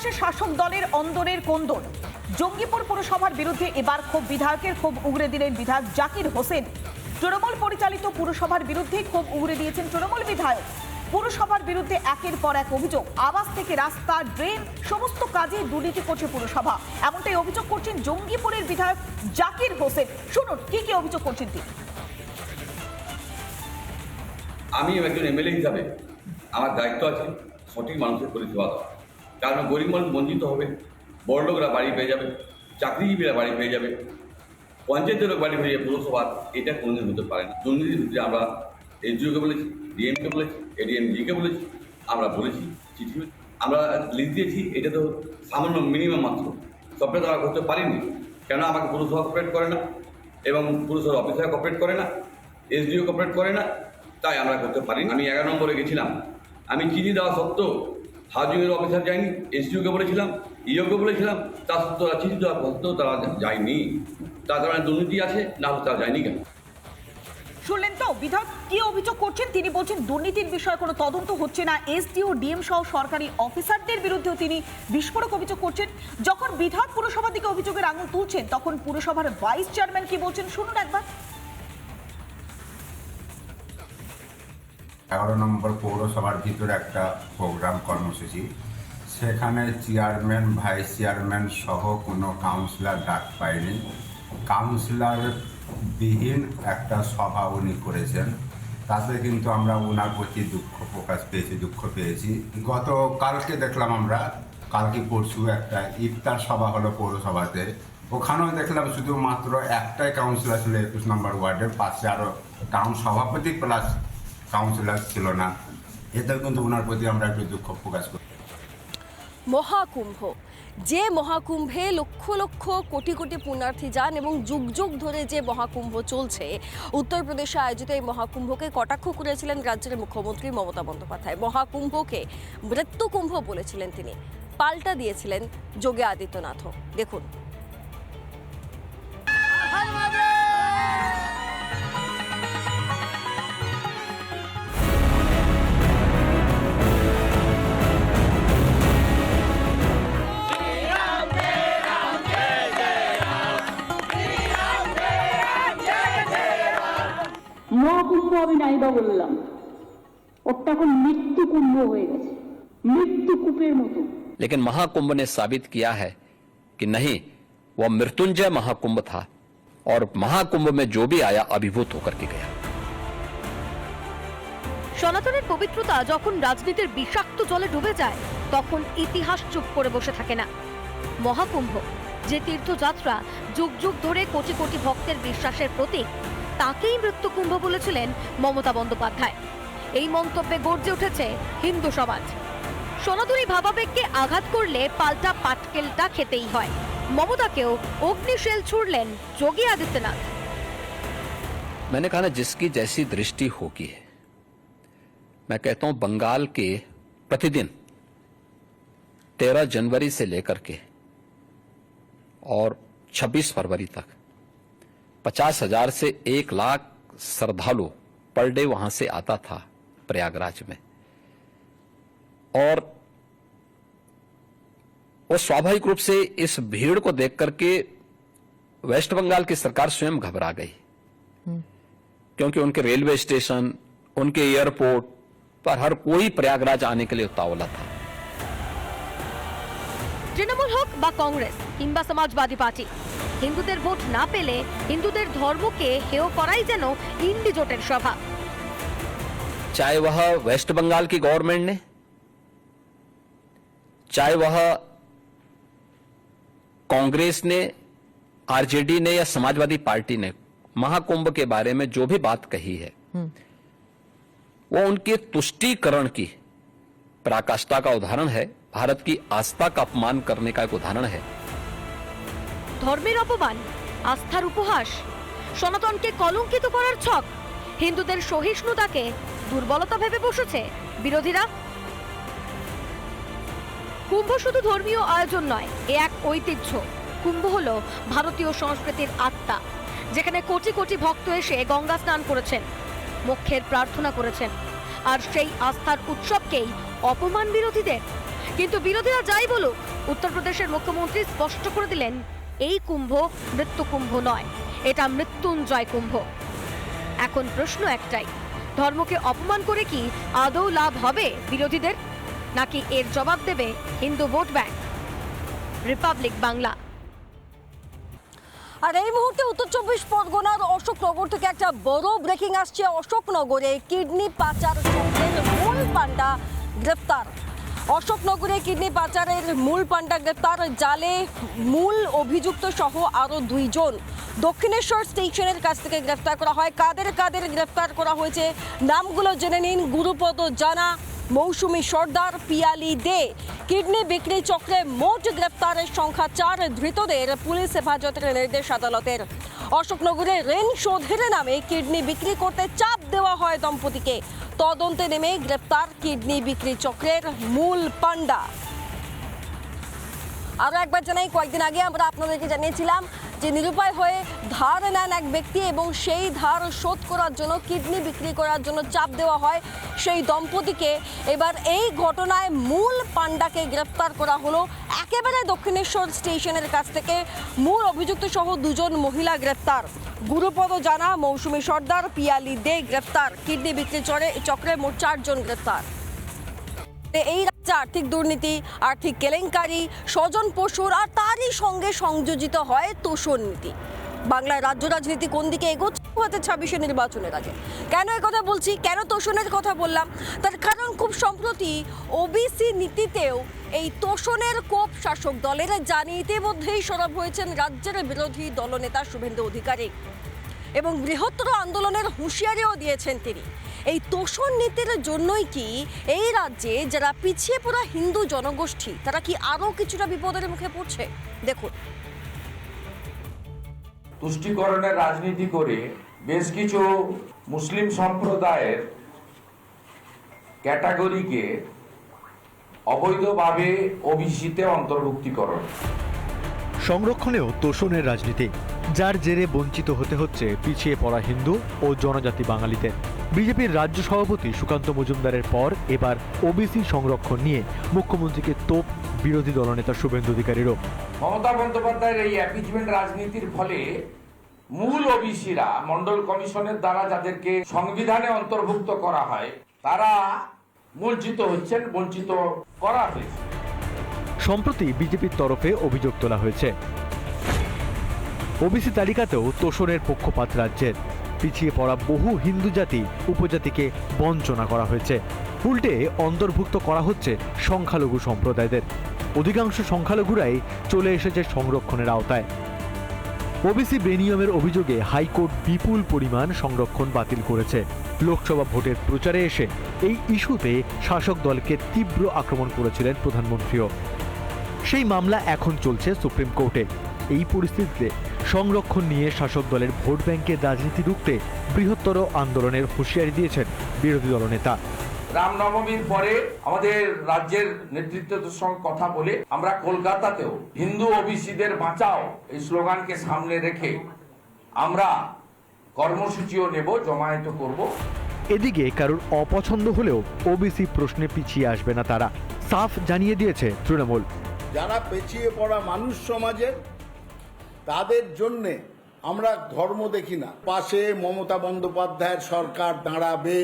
প্রকাশ্যে শাসক দলের অন্দরের কোন্দর জঙ্গিপুর পুরসভার বিরুদ্ধে এবার ক্ষোভ বিধায়কের ক্ষোভ উগরে দিলেন বিধায়ক জাকির হোসেন। তৃণমূল পরিচালিত পুরসভার বিরুদ্ধে ক্ষোভ উগরে দিয়েছেন তৃণমূল বিধায়ক। পুরসভার বিরুদ্ধে একের পর এক অভিযোগ। আবাস থেকে রাস্তা, ড্রেন, সমস্ত কাজে দুর্নীতি করছে পুরসভা। এমনটাই অভিযোগ করছেন জঙ্গিপুরের বিধায়ক জাকির হোসেন। শুনুন, কি কি অভিযোগ করছেন তিনি? আমি একজন এমএলএ হিসাবে আমার দায়িত্ব আছে সঠিক মানুষের পরিষেবা দেওয়া। কারণ গরিব মানুষ বঞ্চিত হবে, বড় লোকরা বাড়ি পেয়ে যাবে, চাকরিজীবীরা বাড়ি পেয়ে যাবে, পঞ্চায়েতের লোক বাড়ি পেয়ে যাবে পুরসভার এটা কোনোদিন হতে পারে না। দুর্নীতির ভিত্তিতে আমরা এসডিওকে বলেছি, ডিএমকে বলেছি এডিএম জিকে বলেছি, আমরা বলেছি, চিঠি আমরা লিখ দিয়েছি, এটা তো সামান্য মিনিমাম মাত্র। সবটা তারা করতে পারিনি। কেন আমাকে পুরসভা কপারেট করে না? এবং পুরসভার অফিসার কপারেট করে না, এসডিও কপারেট করে না, তাই আমরা করতে পারিনি। আমি এগারো নম্বরে গেছিলাম। আমি চিঠি দেওয়া সত্ত্বেও হাউজিংয়ের অফিসার যায়নি, এসডিওকে বলেছিলাম, ইওকে বলেছিলাম, তা সত্ত্বেও চিঠি দেওয়া সত্ত্বেও তারা যায়নি। তার কারণে দুর্নীতি আছে, না হলে তারা যায়নি কেন? শুনলেন তো, বিধায়ক কি অভিযোগ করছেন? তিনি বলছেন, দুর্নীতির বিষয়ে কোনো তদন্ত হচ্ছে না। এসডিও, ডিএম সহ সরকারি অফিসারদের বিরুদ্ধেও তিনি বিস্ফোরক অভিযোগ করছেন। যখন বিধায়ক পুরসভার দিকে অভিযোগের আঙুল তুলছেন, তখন পুরসভার ভাইস চেয়ারম্যান কি বলছেন? শুনুন একবার। এগারো নম্বর পৌরসভার ভিতরে একটা প্রোগ্রাম কর্মসূচি। সেখানে চেয়ারম্যান, ভাইস চেয়ারম্যান সহ কোনো কাউন্সিলর ডাক পায়নি। কাউন্সিলর বিহীন একটা সভা উনি করেছেন। তাতে কিন্তু আমরা ওনার প্রতি দুঃখ প্রকাশ পেয়েছি, দুঃখ পেয়েছি। গত, কালকে দেখলাম আমরা, কালকে পরশু একটা ইফতার সভা হলো পৌরসভাতে। ওখানেও দেখলাম শুধুমাত্র একটাই কাউন্সিলর ছিল একুশ নম্বর ওয়ার্ডের, পাশে আরও টাউন সভাপতি প্লাস কাউন্সিলর ছিল না। এতেও কিন্তু ওনার প্রতি আমরা একটু দুঃখ প্রকাশ করি। মহাকুম্ভ। যে মহাকুম্ভে লক্ষ লক্ষ কোটি কোটি পুণ্যার্থী যান এবং যুগ যুগ ধরে যে মহাকুম্ভ চলছে উত্তরপ্রদেশে আয়োজিত এই মহাকুম্ভকে কটাক্ষ করেছিলেন রাজ্যের মুখ্যমন্ত্রী মমতা বন্দ্যোপাধ্যায়। মহাকুম্ভকে মৃত্যুকুম্ভ বলেছিলেন তিনি। পাল্টা দিয়েছিলেন যোগী আদিত্যনাথও। দেখুন আমি নাইবা বললাম ওটা এখন মৃত্যু কুম্ভ হয়ে গেছে মৃত্যু কূপের মতো लेकिन महाकुंभ ने साबित किया है कि नहीं वह मृत्युंजय महाकुंभ था और महाकुंभ में जो भी आया अभिभूत होकर के गया সনাতনের পবিত্রতা যখন রাজনীতির বিষাক্ত জলে ডুবে যায় তখন ইতিহাস চুপ করে বসে থাকে না মহাকুম্ভ যে তীর্থযাত্রা যুগ যুগ ধরে কোটি কোটি ভক্তের বিশ্বাসের প্রতীক তাকেই মৃত্যুকুম্ভ বলেছিলেন মমতা বন্দ্যোপাধ্যায় এই মন্তব্যে গর্জে উঠেছে হিন্দু সমাজ সনাতনী ভাবাবেগকে আঘাত করলে পাল্টা পাটকেলটা খেতেই হয় মমতাকেও অগ্নিশেল ছুড়লেন যোগী আদিত্যনাথ मैंने कहा ना जिसकी जैसी दृष्टि होगी है मैं कहता हूं बंगाल के प्रतिदिन तेरह जनवरी से लेकर के और 26 फरवरी तक पचास हज़ार से एक लाख श्रद्धालु पर डे वहाँ से आता था प्रयागराज में। और वो स्वाभाविक रूप से इस भीड़ को देख करके वेस्ट बंगाल की सरकार स्वयं घबरा गई। हम्म। क्योंकि उनके रेलवे स्टेशन उनके एयरपोर्ट पर हर कोई प्रयागराज आने के लिए उतावला था। तृणमूल हक बा कांग्रेस किंबा समाजवादी पार्टी। হিন্দুদের ভোট না পেলে হিন্দুদের ধর্মকে হেয় করাই যেন ইন্ডি জোটের স্বভাব चाहे वह वेस्ट बंगाल की गवर्नमेंट ने चाहे वह कांग्रेस ने आरजेडी ने या समाजवादी पार्टी ने महाकुंभ के बारे में जो भी बात कही है वो उनके तुष्टीकरण की पराकाष्ठा का उदाहरण है भारत की आस्था का अपमान करने का एक उदाहरण है ধর্মের অপমান, আস্থার উপহাস, সনাতনকে কলঙ্কিত করার ছক, হিন্দুদের সহিষ্ণুতাকে দুর্বলতা ভেবে বসেছে বিরোধীরা। কুম্ভ শুধু ধর্মীয় আয়োজন নয়, এ এক ঐতিহ্য। কুম্ভ হল ভারতীয় সংস্কৃতির আত্মা, যেখানে কোটি কোটি ভক্ত এসে গঙ্গা স্নান করেছেন, মোক্ষের প্রার্থনা করেছেন, আর সেই আস্থার উৎসবকেই অপমান বিরোধীদের। কিন্তু বিরোধীরা যাই বলুক, উত্তরপ্রদেশের মুখ্যমন্ত্রী স্পষ্ট করে দিলেন এই কুম্ভ মৃত্যু কুম্ভ নয়, এটা মৃত্যুঞ্জয় কুম্ভ। এখন প্রশ্ন একটাই, ধর্মকে অপমান করে কি আদৌ লাভ হবে বিরোধীদের? নাকি এর জবাব দেবে Hindu vote bank? Republic Bangla. আর এই মুহূর্তে উত্তর চব্বিশ পরগনার অশোকনগর থেকে একটা বড় ব্রেকিং আসছে। অশোকনগরে কিডনি পাচার মূল পান্ডা গ্রেপ্তার। অশোকনগরে কিডনি পাচারের মূল পান্ডা গ্রেপ্তার জালে মূল অভিযুক্ত সহ আরও দুইজন দক্ষিণেশ্বর স্টেশনের কাছ থেকে গ্রেপ্তার করা হয়। কাদের কাদের গ্রেপ্তার করা হয়েছে নামগুলো জেনে নিন। গুরুপদ জানা, মৌসুমী সর্দার, পিয়ালি দে। কিডনি বিক্রি চক্রে মোট গ্রেপ্তারের সংখ্যা চার, ধৃতদের পুলিশ হেফাজতের নির্দেশ আদালতের। অশোকনগরে ঋণ শোধের নামে কিডনি বিক্রি করতে চাপ দেওয়া হয় দম্পতিকে। তদন্তে নেমে গ্রেপ্তার কিডনি বিক্রি চক্রের মূল পান্ডা আরও একবার জানাই, কয়েকদিন আগে আমরা আপনাদেরকে জানিয়েছিলাম যে নিরুপায় হয়ে ধার নেন এক ব্যক্তি এবং সেই ধার শোধ করার জন্য, কিডনি বিক্রি করার জন্য চাপ দেওয়া হয় সেই দম্পতিকে। এবার এই ঘটনায় মূল পান্ডাকে গ্রেপ্তার করা হলো একেবারে দক্ষিণেশ্বর স্টেশনের কাছ থেকে। মূল অভিযুক্ত সহ দুজন মহিলা গ্রেপ্তার। গুরুপদ জানা, মৌসুমী সর্দার, পিয়ালি দে গ্রেপ্তার, কিডনি বিক্রি চরে চক্রে মোট চারজন গ্রেপ্তার। এই রাজ্যে আর্থিক দুর্নীতি, আর্থিক কেলেঙ্কারি, স্বজন পশুর আর তারই সঙ্গে সংযোজিত হয় তোষণ নীতি। বাংলায় রাজ্য রাজনীতি কোন দিকে এগোচ্ছে? দু ছাব্বিশে নির্বাচনের আগে। কেন কথা বলছি? কেন তোষণের কথা বললাম? তার কারণ খুব সম্প্রতি ওবিসি নীতিতেও এই তোষণের কোপ শাসক দলের জানি ইতিমধ্যেই সরব হয়েছেন রাজ্যের বিরোধী দলনেতা শুভেন্দু অধিকারী। এবং বৃহত্তর আন্দোলনের হুঁশিয়ারিও দিয়েছেন তিনি। এই তোষণ নীতির জন্যই কি এই রাজ্যে যারা পিছিয়ে পড়া হিন্দু জনগোষ্ঠী, তারা কি আরও কিছুটা বিপদের মুখে পড়ছে? দেখুন। তুষ্টিকরণের রাজনীতি করে বেশ কিছু মুসলিম সম্প্রদায়ের ক্যাটাগরিকে অবৈধভাবে ওবিসিতে অন্তর্ভুক্তিকরণ। সংরক্ষণেও তোষণের রাজনীতি যার জেরে বঞ্চিত হতে হচ্ছে পিছিয়ে পড়া হিন্দু ও জনজাতি বাঙালিদের। বিজেপির রাজ্য সভাপতি সুকান্ত মজুমদারের পর এবার ওবিসি সংরক্ষণ নিয়ে মুখ্যমন্ত্রীকে তোপ বিরোধী দলনেতা শুভেন্দু অধিকারীরও। মমতা বন্দ্যোপাধ্যায়ের এই অ্যাপিচমেন্ট রাজনীতির ফলে মূল ওবিসিরা, মন্ডল কমিশনের দ্বারা যাদেরকে সংবিধানে অন্তর্ভুক্ত করা হয়, তারা বঞ্চিত হচ্ছেন, বঞ্চিত করা হয়েছে। সম্প্রতি বিজেপির তরফে অভিযোগ তোলা হয়েছে। ওবিসি তালিকাতেও তোষণের পক্ষপাত রাজ্যের। পিছিয়ে পড়া বহু হিন্দু জাতি, উপজাতিকে বঞ্চনা করা হয়েছে। উল্টে অন্তর্ভুক্ত করা হচ্ছে সংখ্যালঘু সম্প্রদায়দের। অধিকাংশ সংখ্যালঘুরাই চলে এসেছে সংরক্ষণের আওতায়। ওবিসি বেনিয়মের অভিযোগে হাইকোর্ট বিপুল পরিমাণ সংরক্ষণ বাতিল করেছে। লোকসভা ভোটের প্রচারে এসে এই ইস্যুতে শাসক দলকে তীব্র আক্রমণ করেছিলেন প্রধানমন্ত্রীও। সেই মামলা এখন চলছে সুপ্রিম কোর্টে। এই পরিস্থিতিতে সংরক্ষণ নিয়ে শাসক দলের ভোট ব্যাংকের রাজনীতি রুখতে বৃহত্তর আন্দোলনের হুঁশিয়ারি দিয়েছেন বিরোধী দলনেতা। রামনবমীর পরে আমাদের রাজ্যের নেতৃত্বের সঙ্গে কথা বলে আমরা কলকাতাতেও হিন্দু ওবিসিদের বাঁচাও এই স্লোগানকে সামনে রেখে আমরা কর্মসূচিও নেব জমায়েত করব। এদিকে কারোর অপছন্দ হলেও ওবিসি প্রশ্নে পিছিয়ে আসবে না তারা। সাফ জানিয়ে দিয়েছে তৃণমূল। যারা পেছিয়ে পড়া মানুষ সমাজের তাদের জন্যে আমরা ধর্ম দেখি না। পাশে মমতা বন্দ্যোপাধ্যায়ের সরকার দাঁড়াবে।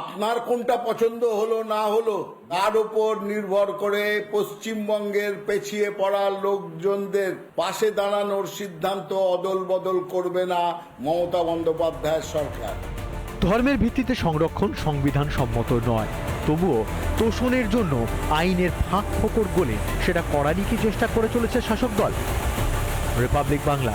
আপনার কোনটা পছন্দ হলো, না হলো, তার উপর নির্ভর করে পশ্চিমবঙ্গের পেছিয়ে পড়া লোকজনদের পাশে দাঁড়ানোর সিদ্ধান্ত অদল বদল করবে না মমতা বন্দ্যোপাধ্যায়ের সরকার। ধর্মের ভিত্তিতে সংরক্ষণ সংবিধান সম্মত নয়। তবুও তোষণের জন্য আইনের ফাঁক ফোকর গলে সেটা করারই কি চেষ্টা করে চলেছে শাসক দল? রিপাবলিক বাংলা।